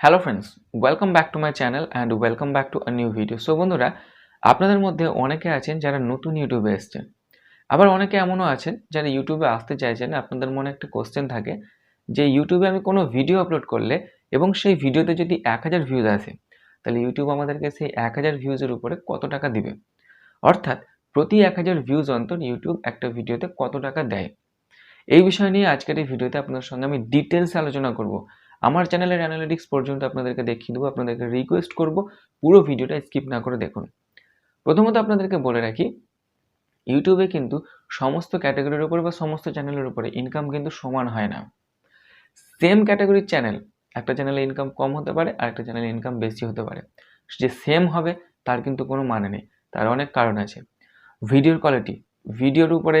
Hello friends welcome back to my channel and welcome back to a new video so বন্ধুরা, আপনাদের মধ্যে অনেকে আছেন যারা নতুন ইউটিউবে এসছেন। আবার অনেকে এমনও আছেন যারা ইউটিউবে আসতে চাইছেন, আপনাদের মনে একটা কোশ্চেন থাকে যে ইউটিউবে আমি কোনো ভিডিও আপলোড করলে এবং সেই ভিডিওতে যদি এক হাজার ভিউজ আসে, তাহলে ইউটিউব আমাদেরকে সেই এক হাজার ভিউজের উপরে কত টাকা দিবে? অর্থাৎ প্রতি এক হাজার ভিউজ অন্তর ইউটিউব একটা ভিডিওতে কত টাকা দেয়? এই বিষয় নিয়ে আজকের এই ভিডিওতে আপনাদের সঙ্গে আমি ডিটেলস আলোচনা করব। আমার চ্যানেলের অ্যানালিটিক্স পর্যন্ত আপনাদেরকে দেখিয়ে দেবো, আপনাদেরকে রিকোয়েস্ট করব, পুরো ভিডিওটা স্কিপ না করে দেখুন। প্রথমত আপনাদেরকে বলে রাখি ইউটিউবে কিন্তু সমস্ত ক্যাটাগরির উপরে বা সমস্ত চ্যানেলের উপরে ইনকাম কিন্তু সমান হয় না। সেম ক্যাটাগরির চ্যানেল একটা চ্যানেলে ইনকাম কম হতে পারে, আর একটা চ্যানেলে ইনকাম বেশি হতে পারে। যে সেম হবে, তার কিন্তু কোনো মানে নেই, তার অনেক কারণ আছে। ভিডিওর কোয়ালিটি ভিডিওর উপরে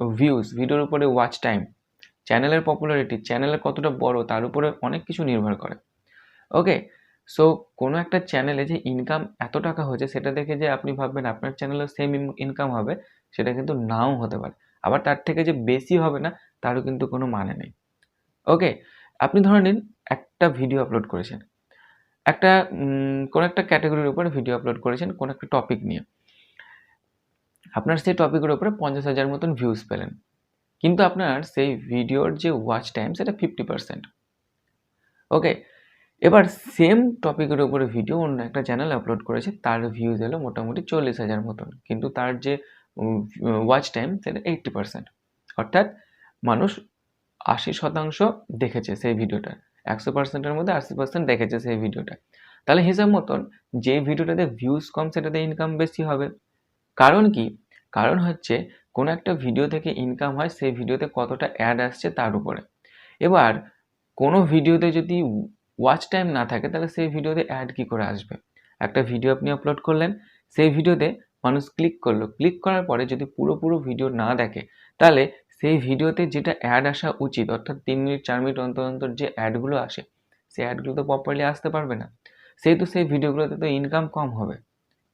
ভিউজ ভিডিওর উপরে ওয়াচ টাইম চ্যানেলের পপুলারিটি চ্যানেলের কতটা বড়, তার উপরে অনেক কিছু নির্ভর করে। ওকে সো কোনো একটা চ্যানেলে যে ইনকাম এত টাকা হয়েছে, সেটা দেখে যে আপনি ভাববেন আপনার চ্যানেলেও সেম ইনকাম হবে, সেটা কিন্তু নাও হতে পারে। আবার তার থেকে যে বেশি হবে না, তারও কিন্তু কোনো মানে নেই। ওকে আপনি ধরে নিন একটা ভিডিও আপলোড করেছেন। একটা কোনো একটা ক্যাটাগরির উপরে ভিডিও আপলোড করেছেন, কোনো একটা টপিক নিয়ে। আপনার সেই টপিকের উপরে পঞ্চাশ হাজার মতন ভিউজ পেলেন। কিন্তু আপনার সেই ভিডিওর যে ওয়াচ টাইম সেটা ফিফটি পার্সেন্ট ওকে এবার সেম টপিকের উপরে ভিডিও অন্য একটা চ্যানেল আপলোড করেছে, তার ভিউজ এলো মোটামুটি চল্লিশ হাজার মতন। কিন্তু তার যে ওয়াচ টাইম সেটা এইট্টি পার্সেন্ট অর্থাৎ মানুষ আশি শতাংশ দেখেছে সেই ভিডিওটা একশো পার্সেন্টের মধ্যে আশি পার্সেন্ট দেখেছে সেই ভিডিওটা তাহলে হিসাব মতন, যে ভিডিওটাতে ভিউজ কম, সেটাতে ইনকাম বেশি হবে। কারণ কি? কারণ হচ্ছে, কোনো একটা ভিডিও থেকে ইনকাম হয়, সেই ভিডিওতে কতটা অ্যাড আসছে তার উপরে। এবার, কোনো ভিডিওতে যদি ওয়াচ টাইম না থাকে, তাহলে সেই ভিডিওতে অ্যাড কী করে আসবে? একটা ভিডিও আপনি আপলোড করলেন, সেই ভিডিওতে মানুষ ক্লিক করল। ক্লিক করার পরে যদি পুরো পুরো ভিডিও না দেখে, তাহলে সেই ভিডিওতে যেটা অ্যাড আসা উচিত, অর্থাৎ তিন মিনিট, চার মিনিট অন্তর অন্তর যে অ্যাডগুলো আসে, সেই অ্যাডগুলো তো প্রপারলি আসতে পারবে না। সেহেতু সেই ভিডিওগুলোতে তো ইনকাম কম হবে,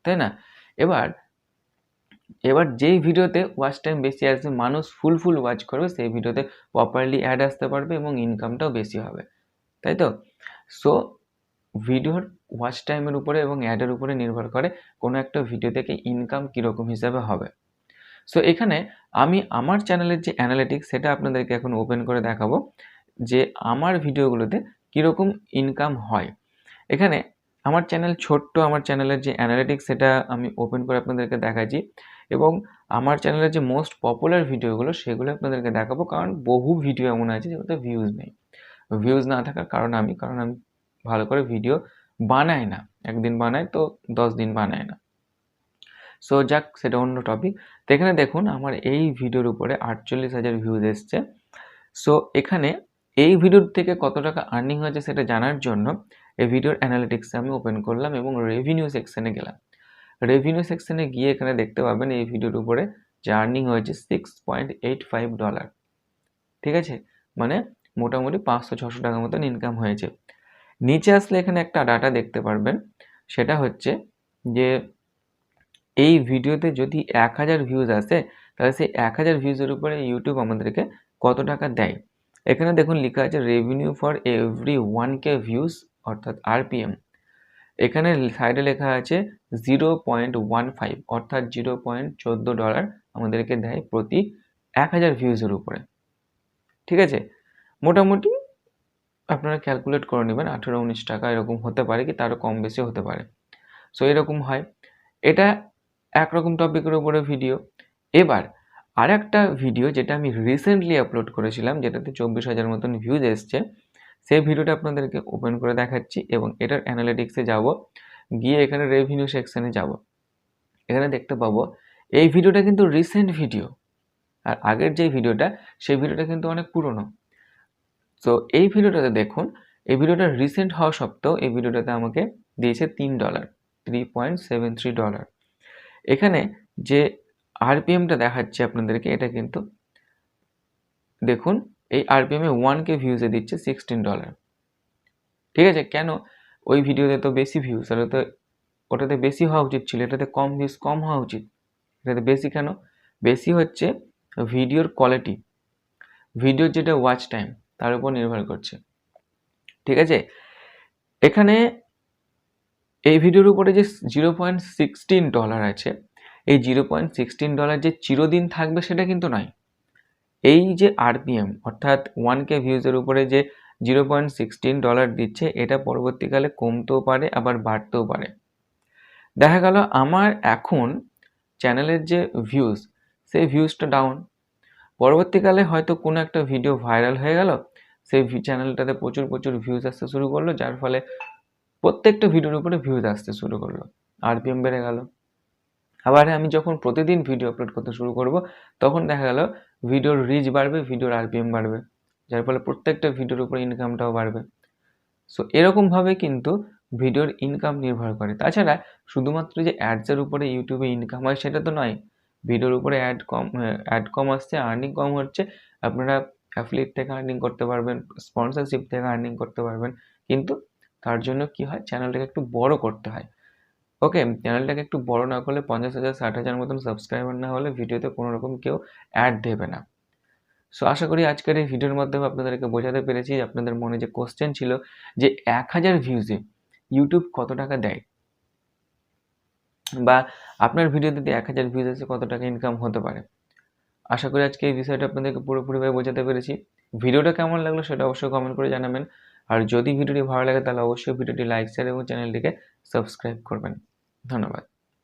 তাই না? এবার এবার যেই ভিডিওতে ওয়াচ টাইম বেশি আসবে, মানুষ ফুল ফুল ওয়াচ করবে, সেই ভিডিওতে প্রপারলি অ্যাড আসতে পারবে এবং ইনকামটাও বেশি হবে। তাই তো? সো ভিডিওর ওয়াচ টাইমের উপরে এবং অ্যাডের উপরে নির্ভর করে কোনো একটা ভিডিও থেকে ইনকাম কীরকম হিসাবে হবে। সো এখানে আমি আমার চ্যানেলের যে অ্যানালিটিক্স সেটা আপনাদেরকে এখন ওপেন করে দেখাবো যে আমার ভিডিওগুলোতে কীরকম ইনকাম হয়। এখানে আমার চ্যানেল ছোট্ট আমার চ্যানেলের যে অ্যানালিটিক্স সেটা আমি ওপেন করে আপনাদেরকে দেখাচ্ছি। এবং আমার চ্যানেলের যে মোস্ট পপুলার ভিডিওগুলো সেগুলো আপনাদেরকে দেখাবো। কারণ বহু ভিডিও এমন আছে যেগুলোতে ভিউজ নেই। ভিউজ না থাকার কারণ আমি কারণ আমি ভালো করে ভিডিও বানাই না। একদিন বানাই তো দশ দিন বানাই না। সো যাক, সেটা অন্য টপিক তো এখানে দেখুন, আমার এই ভিডিওর উপরে আটচল্লিশ হাজার ভিউজ এসছে। সো এখানে এই ভিডিওর থেকে কত টাকা আর্নিং হয়েছে সেটা জানার জন্য এই ভিডিওর অ্যানালিটিক্সে আমি ওপেন করলাম এবং রেভিনিউ সেকশনে গেলাম। রেভিনিউ সেকশনে গিয়ে এখানে দেখতে পাবেন এই ভিডিওর উপরে যে আর্নিং হয়েছে six point eight five dollar ঠিক আছে? মানে মোটামুটি পাঁচশো, ছশো টাকার মতন ইনকাম হয়েছে। নিচে আসলে এখানে একটা ডাটা দেখতে পারবেন। সেটা হচ্ছে যে এই ভিডিওতে যদি এক হাজার ভিউজ আসে, তাহলে সেই এক হাজার ভিউজের উপরে ইউটিউব আমাদেরকে কত টাকা দেয়? এখানে দেখুন লেখা আছে revenue for every one K views অর্থাৎ আরপিএম এখানে সাইডে লেখা আছে জিরো পয়েন্ট ওয়ান ফাইভ অর্থাৎ জিরো পয়েন্ট চোদ্দ ডলার আমাদেরকে দেয় প্রতি এক হাজার ভিউজের উপরে। ঠিক আছে? মোটামুটি আপনারা ক্যালকুলেট করে নেবেন আঠেরো উনিশ টাকা এরকম হতে পারে কি, তারও কম বেশি হতে পারে। সো এরকম হয়। এটা একরকম টপিকের উপরে ভিডিও এবার আর একটা ভিডিও যেটা আমি রিসেন্টলি আপলোড করেছিলাম, যেটাতে চব্বিশ হাজার মতন ভিউজ এসছে সেই ভিডিওটা আপনাদেরকে ওপেন করে দেখাচ্ছি এবং এটার অ্যানালিটিক্সে যাব, গিয়ে এখানে রেভিনিউ সেকশনে যাব। এখানে দেখতে পাবো, এই ভিডিওটা কিন্তু রিসেন্ট ভিডিও আর আগের যে ভিডিওটা, সেই ভিডিওটা কিন্তু অনেক পুরনো। তো এই ভিডিওটাতে দেখুন, এই ভিডিওটা রিসেন্ট হওয়া সত্ত্বেও এই ভিডিওটাতে আমাকে দিয়েছে তিন dollar three point seven three dollar এখানে যে আরপিএমটা দেখাচ্ছে আপনাদেরকে, এটা কিন্তু, দেখুন এই আরপিএমে ওয়ান কে ভিউজে দিচ্ছে সিক্সটিন ডলার ঠিক আছে? কেন? ওই ভিডিওতে তো বেশি ভিউজ তাহলে তো ওটাতে বেশি হওয়া উচিত ছিল, এটাতে কম ভিউজ কম হওয়া উচিত। এটাতে বেশি কেন? বেশি হচ্ছে ভিডিওর কোয়ালিটি ভিডিওর যেটা ওয়াচ টাইম তার উপর নির্ভর করছে। ঠিক আছে? এখানে এই ভিডিওর উপরে যে জিরো পয়েন্ট সিক্সটিন ডলার আছে, এই জিরো পয়েন্ট সিক্সটিন ডলার যে চিরদিন থাকবে সেটা কিন্তু নয়। এই যে আরপিএম, অর্থাৎ ওয়ান কে ভিউজের উপরে যে জিরো পয়েন্ট সিক্সটিন ডলার দিচ্ছে, এটা পরবর্তীকালে কমতেও পারে, আবার বাড়তেও পারে। দেখা গেল আমার এখন চ্যানেলের যে ভিউজ সেই ভিউজটা ডাউন পরবর্তীকালে হয়তো কোনো একটা ভিডিও ভাইরাল হয়ে গেল, সেই চ্যানেলটাতে প্রচুর প্রচুর ভিউজ আসতে শুরু করল, যার ফলে প্রত্যেকটা ভিডিওর উপরে ভিউজ আসতে শুরু করল। আরপিএম বেড়ে গেল। আবার আমি যখন প্রতিদিন ভিডিও আপলোড করতে শুরু করব, তখন দেখা গেল ভিডিওর রিচ বাড়বে, ভিডিওর আরপিএম বাড়বে, যার ফলে প্রত্যেকটা ভিডিওর উপরে ইনকামটাও বাড়বে। সো এরকমভাবে কিন্তু ভিডিওর ইনকাম নির্ভর করে। তাছাড়া শুধুমাত্র যে অ্যাডসের উপরে ইউটিউবে ইনকাম হয় সেটা তো নয়, ভিডিওর উপরে অ্যাড কম অ্যাড কম আসছে আর্নিং কম হচ্ছে, আপনারা অ্যাফিলিয়েট থেকে আর্নিং করতে পারবেন স্পন্সরশিপ থেকে আর্নিং করতে পারবেন। কিন্তু তার জন্য কি হয়? চ্যানেলটাকে একটু বড় করতে হয়। ওকে চ্যানেলটাকে একটু বড় না করলে পঞ্চাশ হাজার, ষাট হাজার মতন সাবস্ক্রাইবার না হলে ভিডিওতে কোনো রকম কেউ অ্যাড দেবে না। সো আশা করি আজকের এই ভিডিওর মাধ্যমে আপনাদেরকে বোঝাতে পেরেছি আপনাদের মনে যে কোশ্চেন ছিল যে এক হাজার ভিউজে ইউটিউব কত টাকা দেয়? বা আপনার ভিডিও যদি এক হাজার ভিউজ আছে কত টাকা ইনকাম হতে পারে? আশা করি আজকে এই বিষয়টা আপনাদেরকে পুরোপুরিভাবে বোঝাতে পেরেছি। ভিডিওটা কেমন লাগল সেটা অবশ্যই কমেন্ট করে জানাবেন। আর যদি ভিডিওটি ভালো লাগে তাহলে অবশ্যই ভিডিওটি লাইক শেয়ার এবং চ্যানেলটিকে সাবস্ক্রাইব করবেন। ধন্যবাদ।